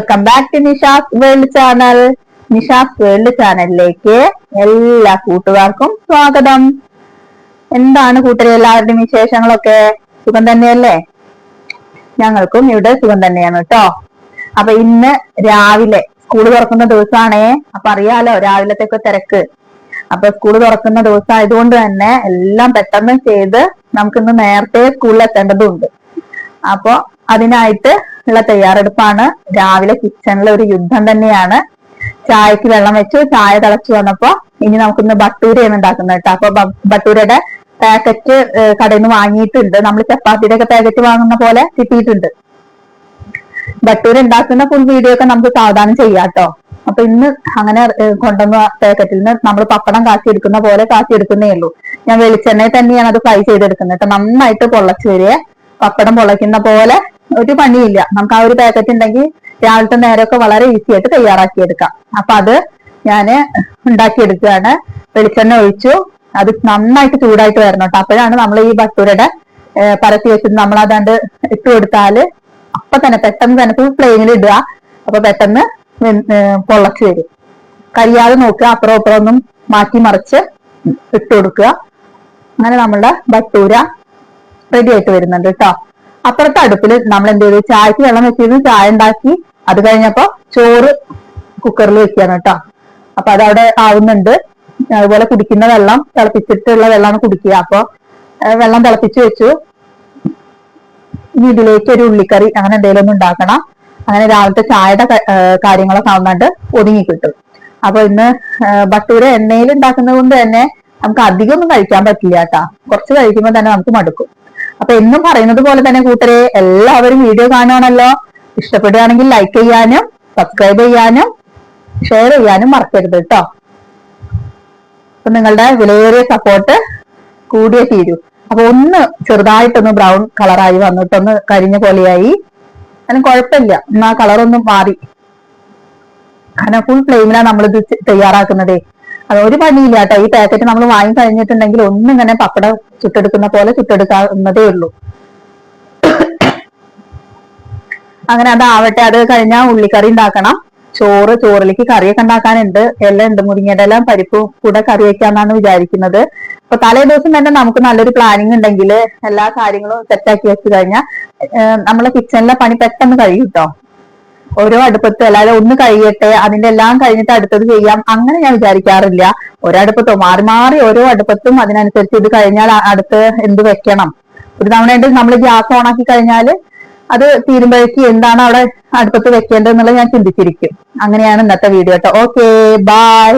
Welcome back to Nisha's world channel Nisha's world ചാനലിലേക്ക് എല്ലാ കൂട്ടുകാർക്കും സ്വാഗതം. എന്താണ് കൂട്ടരെ എല്ലാവരുടെയും വിശേഷങ്ങളൊക്കെ? സുഖം തന്നെയല്ലേ? ഞങ്ങൾക്കും ഇവിടെ സുഖം തന്നെയാണ് കേട്ടോ. അപ്പൊ ഇന്ന് രാവിലെ സ്കൂൾ തുറക്കുന്ന ദിവസമാണേ അപ്പൊ അറിയാലോ രാവിലത്തേക്ക് തിരക്ക്. അപ്പൊ സ്കൂൾ തുറക്കുന്ന ദിവസം ആയതുകൊണ്ട് തന്നെ എല്ലാം പെട്ടെന്ന് ചെയ്ത് നമുക്കിന്ന് നേരത്തെ സ്കൂളിൽ എത്തേണ്ടതുണ്ട് അപ്പൊ അതിനായിട്ട് ഉള്ള തയ്യാറെടുപ്പാണ്. രാവിലെ കിച്ചണിൽ ഒരു യുദ്ധം തന്നെയാണ്. ചായക്ക് വെള്ളം വെച്ച് ചായ തിളച്ചു വന്നപ്പോ ഇനി നമുക്കിന്ന് ബട്ടൂരയാണ് ഉണ്ടാക്കുന്നത് കേട്ടോ. അപ്പൊ ബട്ടൂരയുടെ പാക്കറ്റ് കടയിൽ നിന്ന് വാങ്ങിയിട്ടുണ്ട്. നമ്മൾ ചപ്പാത്തിയുടെ ഒക്കെ പാക്കറ്റ് വാങ്ങുന്ന പോലെ കിട്ടിയിട്ടുണ്ട്. ബട്ടൂര ഉണ്ടാക്കുന്ന ഫുൾ വീഡിയോ ഒക്കെ നമുക്ക് സാവധാനം ചെയ്യാം കേട്ടോ. അപ്പൊ ഇന്ന് അങ്ങനെ കൊണ്ടുവന്ന പാക്കറ്റിൽ നിന്ന് നമ്മൾ പപ്പടം കാച്ചി എടുക്കുന്ന പോലെ കാച്ചി എടുക്കുന്നേ ഉള്ളൂ. ഞാൻ വെളിച്ചെണ്ണയിൽ തന്നെയാണ് അത് ഫ്രൈ ചെയ്തെടുക്കുന്നത് കേട്ടോ. നന്നായിട്ട് പൊള്ളച്ചു വരിക. പപ്പടം പൊള്ളയ്ക്കുന്ന പോലെ ഒരു പണിയില്ല. നമുക്ക് ആ ഒരു പാക്കറ്റ് ഉണ്ടെങ്കിൽ രാവിലത്തെ നേരമൊക്കെ വളരെ ഈസി ആയിട്ട് തയ്യാറാക്കിയെടുക്കാം. അപ്പൊ അത് ഞാൻ ഉണ്ടാക്കിയെടുക്കുകയാണ്. വെളിച്ചെണ്ണ ഒഴിച്ചു. അത് നന്നായിട്ട് ചൂടായിട്ട് വരണം കേട്ടോ. അപ്പോഴാണ് നമ്മൾ ഈ ബട്ടൂരയുടെ പരത്തി വെച്ചിട്ട് നമ്മൾ അതാണ്ട് ഇട്ട് കൊടുത്താൽ അപ്പൊ തന്നെ പെട്ടെന്ന് തന്നെ ഫ്ലെയിമിൽ ഇടുക. അപ്പൊ പെട്ടെന്ന് പൊള്ളച്ചു വരും. കരിയാതെ നോക്കുക. അപ്പുറം അപ്പുറം ഒന്നും മാറ്റി മറിച്ച് ഇട്ട് കൊടുക്കുക. അങ്ങനെ നമ്മളുടെ ബട്ടൂര റെഡി ആയിട്ട് വരുന്നുണ്ട് കേട്ടോ. അപ്പുറത്തെ അടുപ്പിൽ നമ്മൾ എന്ത് ചെയ്തു ചായക്ക് വെള്ളം വെച്ചിരുന്നു. ചായ ഉണ്ടാക്കി. അത് കഴിഞ്ഞപ്പോ ചോറ് കുക്കറിൽ വെക്കുകയാണ് കേട്ടോ. അപ്പൊ അതവിടെ ആവുന്നുണ്ട്. അതുപോലെ കുടിക്കുന്ന വെള്ളം തിളപ്പിച്ചിട്ടുള്ള വെള്ളമാണ് കുടിക്കുക. അപ്പൊ വെള്ളം തിളപ്പിച്ച് വെച്ചു. ഇനി ഇതിലേക്ക് ഒരു ഉള്ളിക്കറി അങ്ങനെ എന്തെങ്കിലും ഒന്ന് ഉണ്ടാക്കണം. അങ്ങനെ രാവിലത്തെ ചായയുടെ കാര്യങ്ങളൊക്കെ ആവുന്നുണ്ട് ഒതുങ്ങി കിട്ടും. അപ്പൊ ഇന്ന് ഭട്ടൂര എണ്ണയിൽ ഉണ്ടാക്കുന്നത് കൊണ്ട് തന്നെ നമുക്ക് അധികം ഒന്നും കഴിക്കാൻ പറ്റില്ല കേട്ടാ. കുറച്ച് കഴിക്കുമ്പോൾ തന്നെ നമുക്ക് മടുക്കും. അപ്പൊ എന്നും പറയുന്നത് പോലെ തന്നെ കൂട്ടരെ എല്ലാവരും വീഡിയോ കാണുകയാണല്ലോ. ഇഷ്ടപ്പെടുകയാണെങ്കിൽ ലൈക്ക് ചെയ്യാനും സബ്സ്ക്രൈബ് ചെയ്യാനും ഷെയർ ചെയ്യാനും മറക്കരുത് കേട്ടോ അപ്പൊ നിങ്ങളുടെ വിലയേറിയ സപ്പോർട്ട് കൂടിയേ തീരൂ. അപ്പൊ ഒന്ന് ചെറുതായിട്ടൊന്ന് ബ്രൗൺ കളറായി വന്നിട്ടൊന്ന് കരിഞ്ഞ പോലെയായി. അതിന് കുഴപ്പമില്ല. എന്നാ കളറൊന്നും മാറി. കാരണം ഫുൾ ഫ്ലെയിമിലാണ് നമ്മളിത് തയ്യാറാക്കുന്നതേ. അത് ഒരു പണിയില്ല കേട്ടോ. ഈ പാക്കറ്റ് നമ്മൾ വാങ്ങി കഴിഞ്ഞിട്ടുണ്ടെങ്കിൽ ഒന്നും ഇങ്ങനെ പപ്പട ചുട്ടെടുക്കുന്ന പോലെ ചുട്ടെടുക്കാവുന്നതേ ഉള്ളൂ. അങ്ങനെ അതാവട്ടെ അത് കഴിഞ്ഞാൽ ഉള്ളിക്കറി ഉണ്ടാക്കണം. ചോറ് ചോറിലേക്ക് കറിയൊക്കെ ഉണ്ടാക്കാനുണ്ട്. എല്ലാം ഉണ്ട്. മുരിങ്ങയുടെ എല്ലാം പരിപ്പ് കൂടെ കറി വെക്കാന്നാണ് വിചാരിക്കുന്നത്. അപ്പൊ തലേ ദിവസം തന്നെ നമുക്ക് നല്ലൊരു പ്ലാനിങ് ഉണ്ടെങ്കിൽ എല്ലാ കാര്യങ്ങളും സെറ്റാക്കി വെച്ച് കഴിഞ്ഞാൽ നമ്മളെ കിച്ചണിലെ പണി പെട്ടെന്ന് കഴിയും കേട്ടോ ഓരോ അടുപ്പത്ത് അല്ലാതെ ഒന്ന് കഴിയട്ടെ അതിന്റെ എല്ലാം കഴിഞ്ഞിട്ട് അടുത്തത് ചെയ്യാം. അങ്ങനെ ഞാൻ വിചാരിക്കാറില്ല. ഒരടുപ്പത്തോ മാറി മാറി ഓരോ അടുപ്പത്തും അതിനനുസരിച്ച് ഇത് കഴിഞ്ഞാൽ അടുത്ത് എന്ത് വെക്കണം. ഒരു തവണ നമ്മൾ ഗ്യാസ് ഓണാക്കി കഴിഞ്ഞാൽ അത് തീരുമ്പോഴേക്ക് എന്താണ് അവിടെ അടുപ്പത്ത് വെക്കേണ്ടത് എന്നുള്ളത് ഞാൻ ചിന്തിച്ചിരിക്കും. അങ്ങനെയാണ് ഇന്നത്തെ വീഡിയോ കേട്ടോ. Okay bye